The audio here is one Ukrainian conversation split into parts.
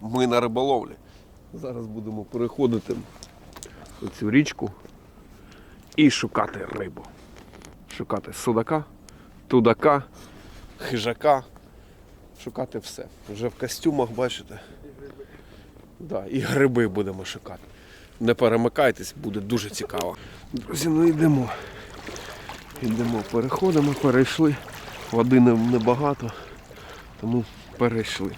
Ми на риболовлі. Зараз будемо переходити цю річку і шукати рибу. Шукати судака, тудака, хижака. Шукати все. Вже в костюмах, бачите? Да, і гриби будемо шукати. Не перемикайтесь, буде дуже цікаво. Друзі, ну йдемо. Йдемо, переходимо, перейшли. Води небагато, тому перейшли.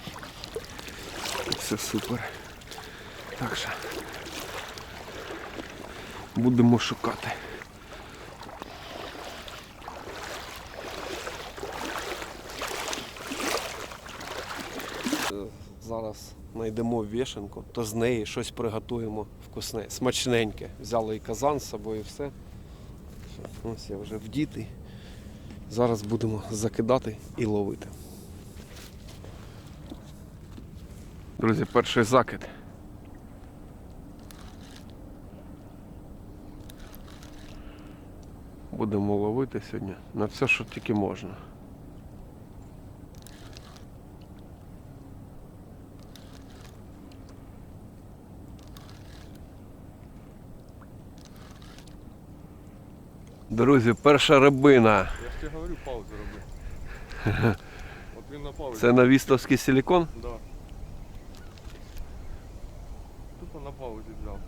Все супер. Так що будемо шукати. Зараз знайдемо вішенку, то з неї щось приготуємо вкусне, смачненьке. Взяли і казан з собою і все. Ось я вже вдітий. Зараз будемо закидати і ловити. Друзі, перший закид. Будемо ловити сьогодні на все, що тільки можна. Друзі, перша рибина. Я ж тебе говорю, паузу роби. От він на паузі. Це навістовський силікон. Да. Тупо на паузі взяв.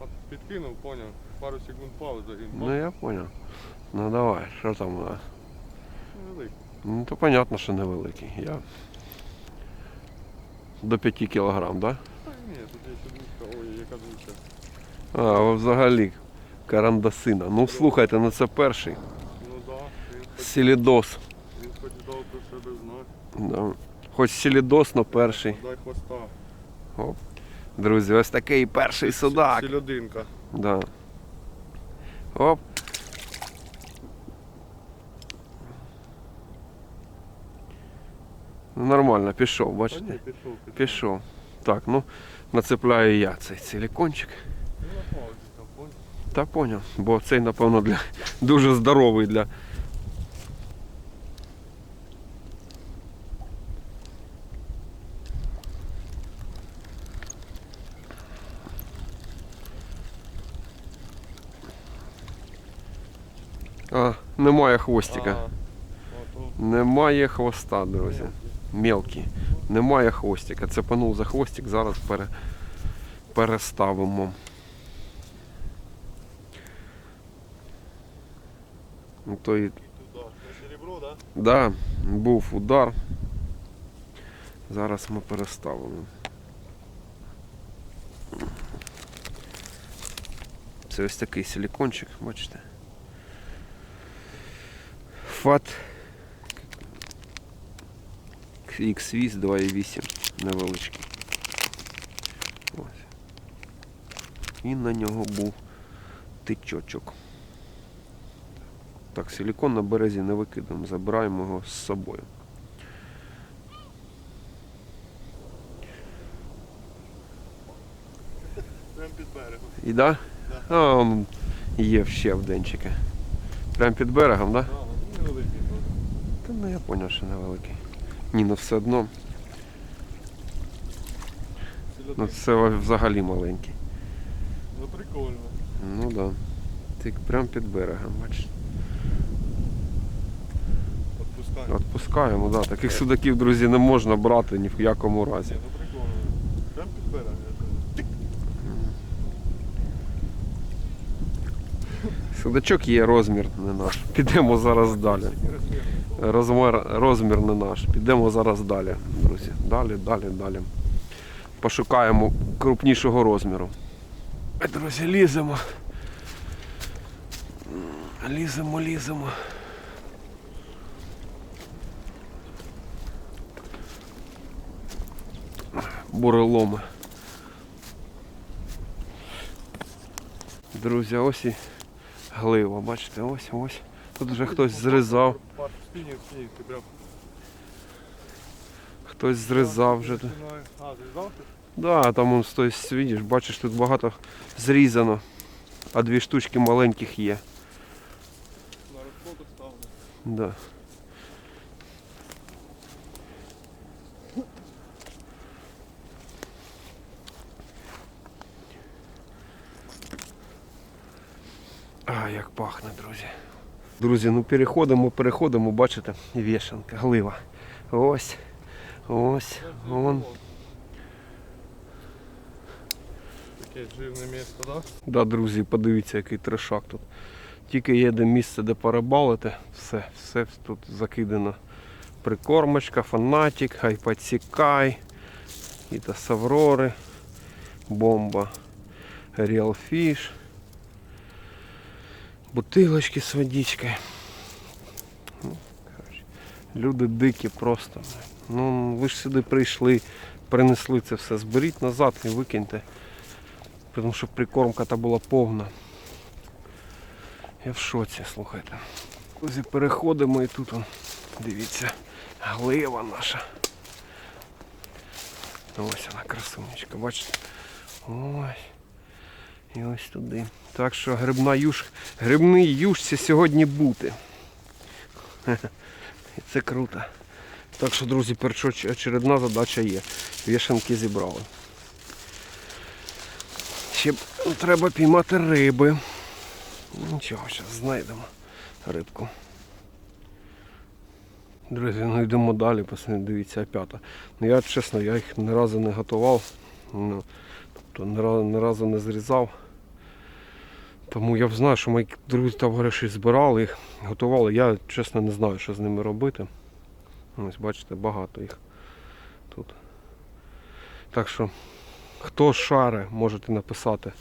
От підкинув, поняв, пару секунд пауза і Ну я понял. Ну давай, що там у нас? великий. Ну то понятно, що невеликий. Я... До 5 кілограм, да? Та ні, тут є ще двушка, ой, яка двушка. А, о, взагалі. Карандасина. Ну слухайте, ну це перший. Ну да, він хоч, Селідос. він хоч дав про себе знати. Да. Хоч селідос, но перший. Дай хвоста. Друзі, ось такий перший судак. Сільодинка. Да. Оп. Ну, нормально, пішов, бачите? пішов, пішов. Пішов. Так, ну нацепляю я цей силікончик. Ну. Та поняв, бо цей, напевно, для дуже здоровий для. А, немає хвостика. А, Немає хвоста, друзі. Мелкий. Немає хвостика. Цепанув за хвостик, зараз пере... переставимо. Ну, то і... Да, був удар. Зараз ми переставимо. Це ось такий силікончик, бачите. Фат X-Vis 2.8 невеличкий. Ось. І на нього був тичочок. Так, силікон на березі не викидаємо, забираємо його з собою. Прям під берегом. І да? А, он є ще в денчики. Прямо під берегом, так? Да? А, ну невеликий. ну. Ну зрозумів, що невеликий. Ні, ну все одно. Ну це взагалі маленький. Ну прикольно. Ну так. Да. Ти прямо під берегом, бачиш. Отпускай. Відпускаємо, да. Таких судаків, друзі, не можна брати ні в якому разі. Ні, ну прикольно. Прям під берегом. Судачок є розмір не наш. Підемо зараз далі. Розмір, розмір не наш. Підемо зараз далі, друзі. Далі, далі, далі. Пошукаємо крупнішого розміру. Друзі, ліземо. Ліземо, ліземо. Буреломи. Друзі, ось і глива, бачите, ось ось. Тут вже хтось зрізав, спінінг, спінінг ти брав. Хтось зрізав вже. тут. А, зрізав ти? Да, там он стоїть, видиш, бачиш, тут багато зрізано, а дві штучки маленьких є. На розходу ставлю. Да. А, як пахне, друзі. Друзі, ну переходимо, переходимо, бачите, вішенка, глива. Ось, ось, вон. Таке жирне місце, да? Да, друзі, подивіться, який трешак тут. Тільки є де місце, де порибалити, все, все тут закидано. Прикормочка, фанатик, хайпацікай, якісь саврори, бомба, Real Fish, бутилочки з водичкою. Ну, Люди дикі просто. Ну, ви ж сюди прийшли, принесли це все, зберіть назад і викиньте. Тому що прикормка та була повна. Я в шоці, слухайте. Друзі, переходимо і тут, он, дивіться, глива наша. Ось вона красунечка, бачите? Ось. І ось туди. Так що грибна юш, грибний юшці сьогодні бути. Це круто. Так що, друзі, першоочередна задача є. Вішанки зібрали. Ще треба піймати риби. Нічого, зараз знайдемо рибку. Друзі, ну йдемо далі, дивіться, п'ята. Ну я чесно, я їх ні разу не готував. Ну, тобто ні разу не зрізав. Тому я знаю, що мої друзі товариші збирали їх, готували. Я чесно не знаю, що з ними робити. Ось бачите, багато їх тут. Так що Хто шаре, можете написати,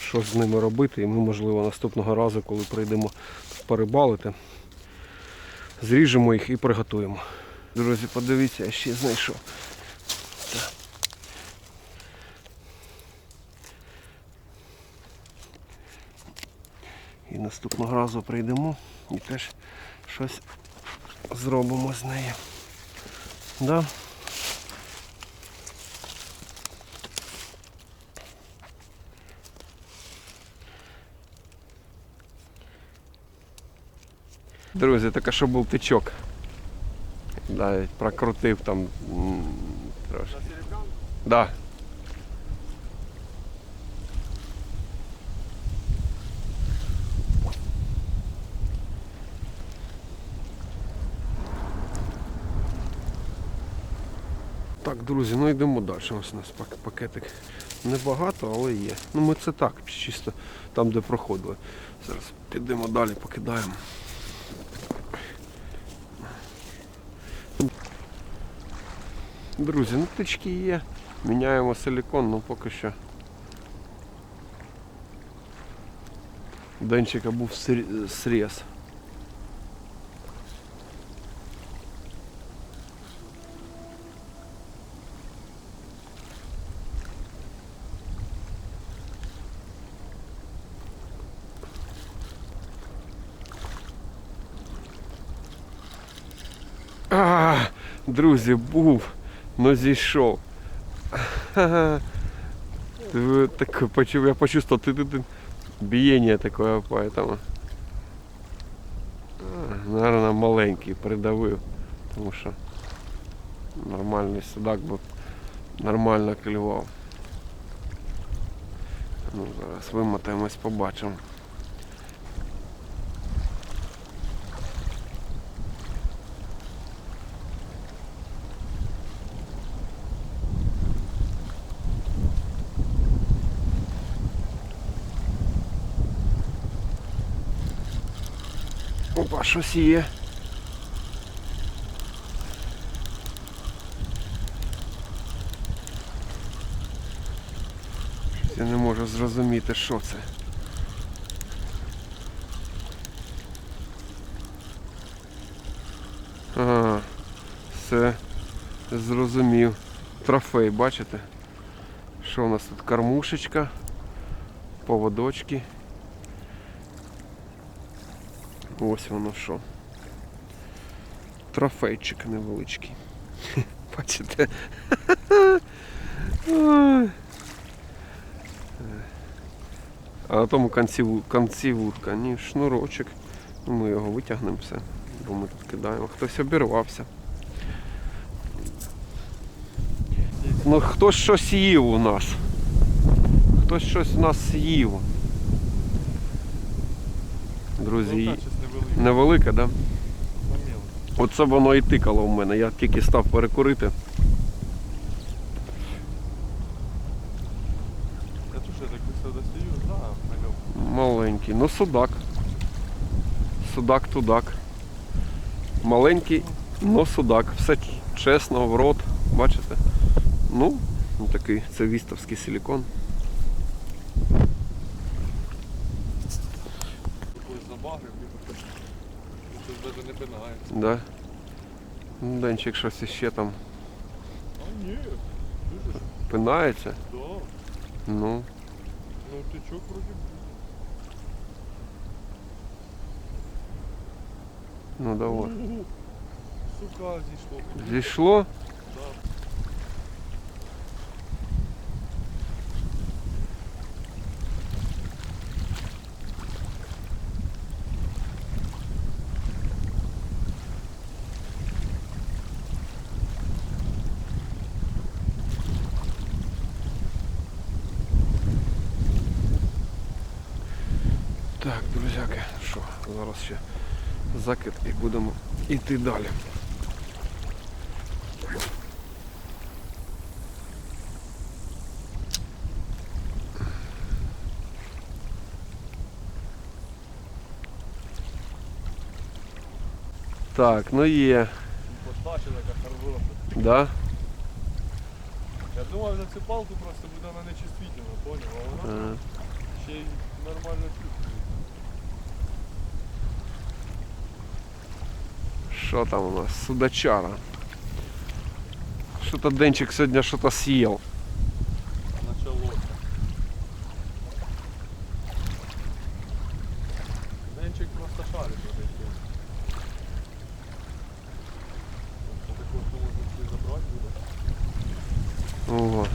що з ними робити, і ми, можливо, наступного разу, коли прийдемо порибалити, зріжемо їх і приготуємо. Друзі, подивіться, я ще знайшов. І наступного разу прийдемо і теж щось зробимо з нею. Да? Друзі, так а що був тичок. Да, прокрутив там трошки. Да. Так, друзі, ну йдемо далі. Ось у нас пакетик небагато, але є. Ну ми це так, чисто там, де проходили. Зараз підемо далі, покидаємо. Друзі, ну птички є. Міняємо силікон, ну поки що. Денчика був срі- сріз. А, друзі, був, но зійшов. Ха-ха. Ти Так, почув, я почувствовал ты, ты, ты, биение такое, поэтому. А, Наверное, маленький придавив, тому що нормальний судак би нормально клював. Ну, зараз вимотаємось, побачимо. Опа, щось є. Я не можу зрозуміти, що це. Ага, все зрозумів. Трофей, бачите? Що у нас тут? Кормушечка, поводочки. Ось воно що. Трофейчик невеличкий. Бачите? А на тому конці, ву- конці вудка, ні, шнурочок. Ну, Ми його витягнемо все, бо ми тут кидаємо. Хтось обірвався. Ну хтось щось їв у нас. Хтось щось у нас їв. Друзі, Ну, невелике. да? Оце воно і тикало в мене. Я тільки став перекурити. Маленький. Ну судак. Судак тудак. Маленький, но судак. Все чесно, в рот. Бачите? Ну, ну, такий це вістовський силікон. Да. Ну, Денчик щось іще там А ні, дуже ж, пинається. да. Ну, Ну тичок вроді був. ну давай. Угу. Сука, зійшло. Зійшло? Да. Закид і будемо йти далі. Так, ну є, Подача така хороша. да? Я думав, за цю палку просто буде вона нечувствительна, поняв? А вона Е, ще й нормально чувствує. Що там у нас? Судачара. Що-то Денчик сьогодні що-то съел. Началося. Денчик просто шарить в этой теме. Такого, що можна забрати буде. Ого.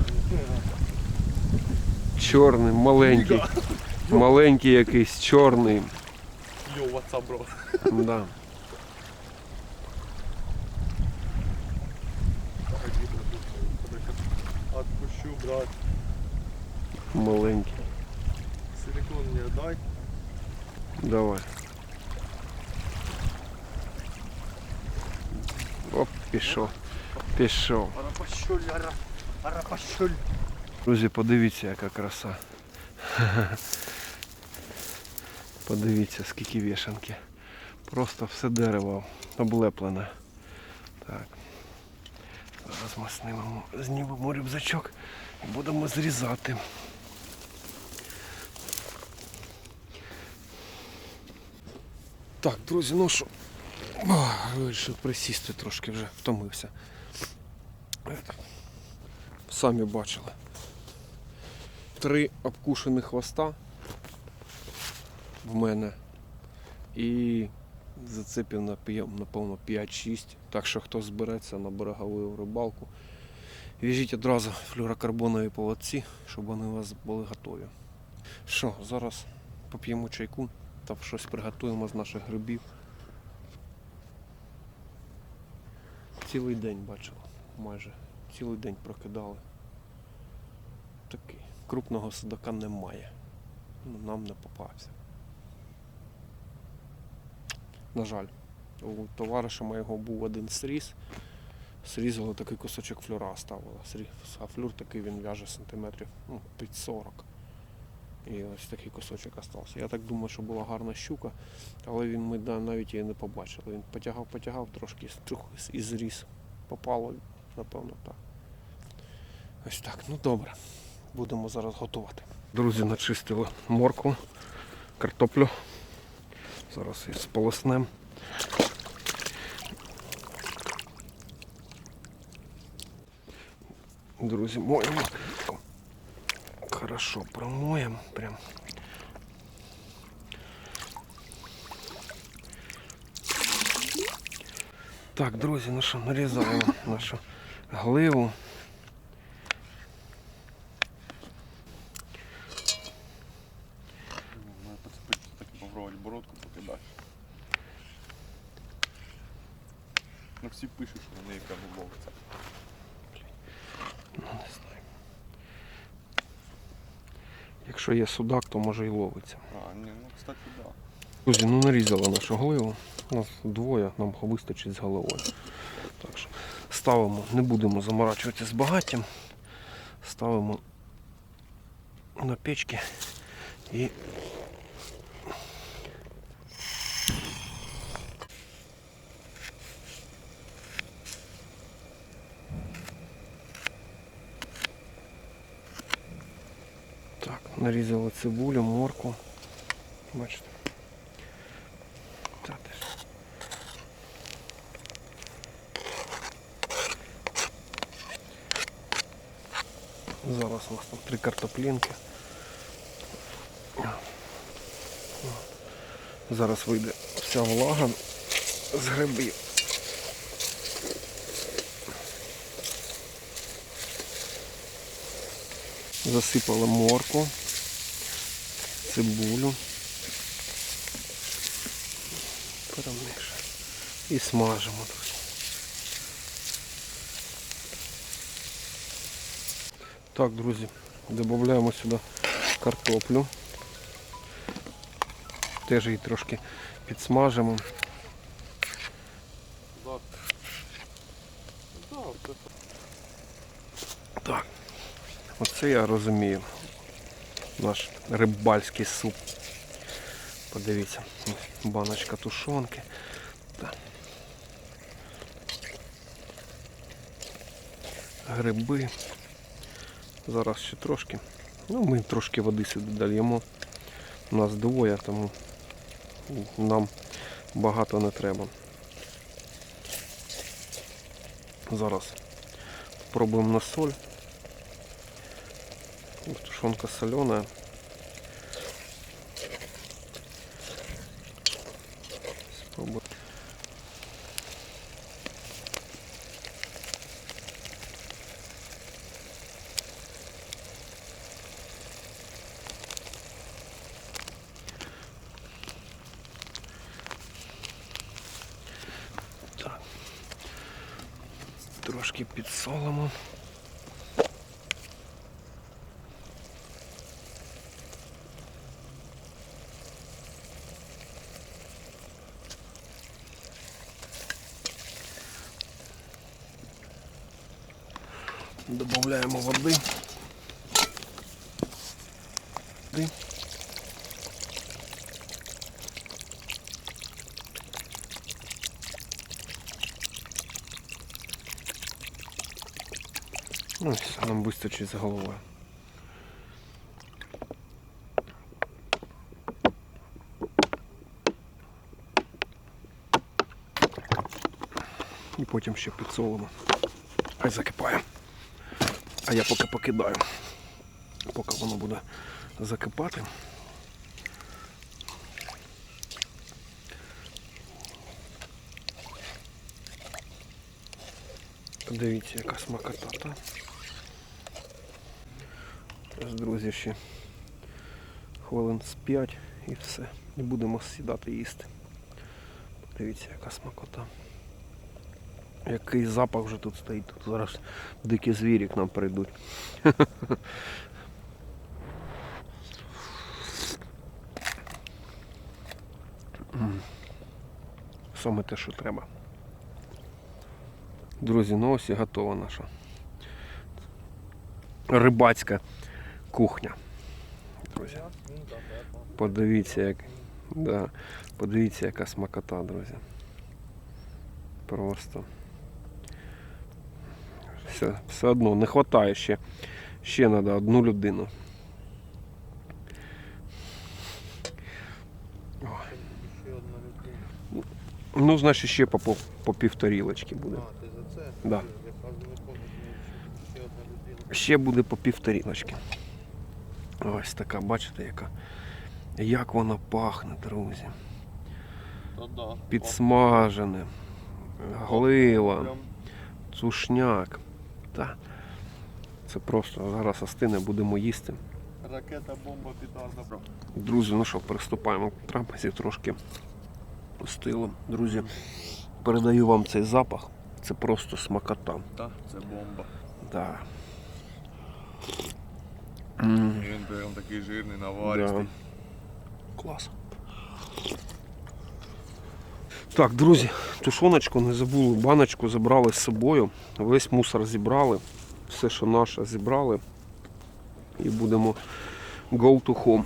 Чорний, маленький. Маленький якийсь, чорний. Йо, what's up, bro? Да. Давай. Оп, пішов. Пішов. Друзі, подивіться, яка краса. Подивіться, скільки вішанки. Просто все дерево облеплене. Так. Зараз ми знімемо, знімемо рюкзачок і будемо зрізати. Так, друзі, ну що. Вирішив присісти трошки вже втомився. Самі бачили. Три обкушені хвоста в мене. І зацепів на напевно 5-6. Так що хто збереться на берегову рибалку, в'яжіть одразу флюрокарбонові поводці, щоб вони у вас були готові. Що, зараз поп'ємо чайку та щось приготуємо з наших грибів. Цілий день бачили, майже цілий день прокидали. Такий. Крупного судака немає. Ну, Нам не попався. На жаль, у товариша моєго був один сріз. Срізали такий кусочок флюра ставили. А флюр такий він в'яже сантиметрів ну, під 40. І ось такий кусочок остався. Я так думаю, що була гарна щука, але він ми навіть її не побачили. Він потягав, потягав трошки і зріз. Попало, напевно, так. Ось так, ну добре. Будемо зараз готувати. Друзі, начистили моркву, картоплю. Зараз її сполоснем. Друзі, моємо. Хорошо промоем. Прям. Так, друзі, ну що, нарізаємо нашу гливу. Надо подцепити так попробувати бородку покидати. Ну всі пишуть, що на неї прямо ловиться. Ну, не знаю. Якщо є судак, то може і ловиться. А, ні, ну кстати, да. Друзі, ну нарізали нашу гливу. У нас двоє, нам вистачить з головою. Так що ставимо, не будемо заморачуватися з багаттям. Ставимо на печки і Так, нарізали цибулю, морку. Бачите. Зараз у нас там три картоплінки. Зараз вийде вся влага з грибів. Засипали морку, цибулю. Перемішуємо. І смажимо, друзі. Так, друзі, додаємо сюди картоплю. Теж її трошки підсмажимо. Так, оце я розумію. Наш рибальський суп. Подивіться, баночка тушонки. Гриби. Зараз ще трошки. Ну, ми трошки води сюди дольємо. У нас двоє, тому нам багато не треба. Зараз пробуємо на соль. Тушонка соленая. Спробуем. Так. Трошки підсолимо. Добавляємо води. Води. Ну, все, нам вистачить з головою. І потім ще підсолимо. Хай закипає. А я поки покидаю. Поки воно буде закипати. Подивіться, яка смакота. Та? Ось, друзі, ще хвилин з 5 і все. І будемо сідати їсти. Подивіться, яка смакота. Який запах вже тут стоїть. Тут зараз дикі звірі к нам прийдуть. Саме те, що треба. Друзі, ну ось і готова наша рибацька кухня. Друзі, подивіться, як, да, подивіться, яка смакота, друзі. Просто. Все, все одно не вистачає ще. Ще треба одну людину. Ну, значить, ще по, по, по півторілочки буде. А, ти за це? Да. Що ще буде по півторілочки. Ось така, бачите, яка. Як вона пахне, друзі. Підсмажене. Глива, Прям сушняк. Та. Це просто зараз остине, будемо їсти. ракета, бомба, петарда. Друзі, ну що, приступаємо к трапезі трошки остило. Друзі, передаю вам цей запах. Це просто смакота. Так, це бомба. Да. Він прям такий жирний, да. наваристий. Клас. Так, друзі, тушоночку не забули, баночку забрали з собою. Весь мусор зібрали. Все, що наше, зібрали. І будемо go to home.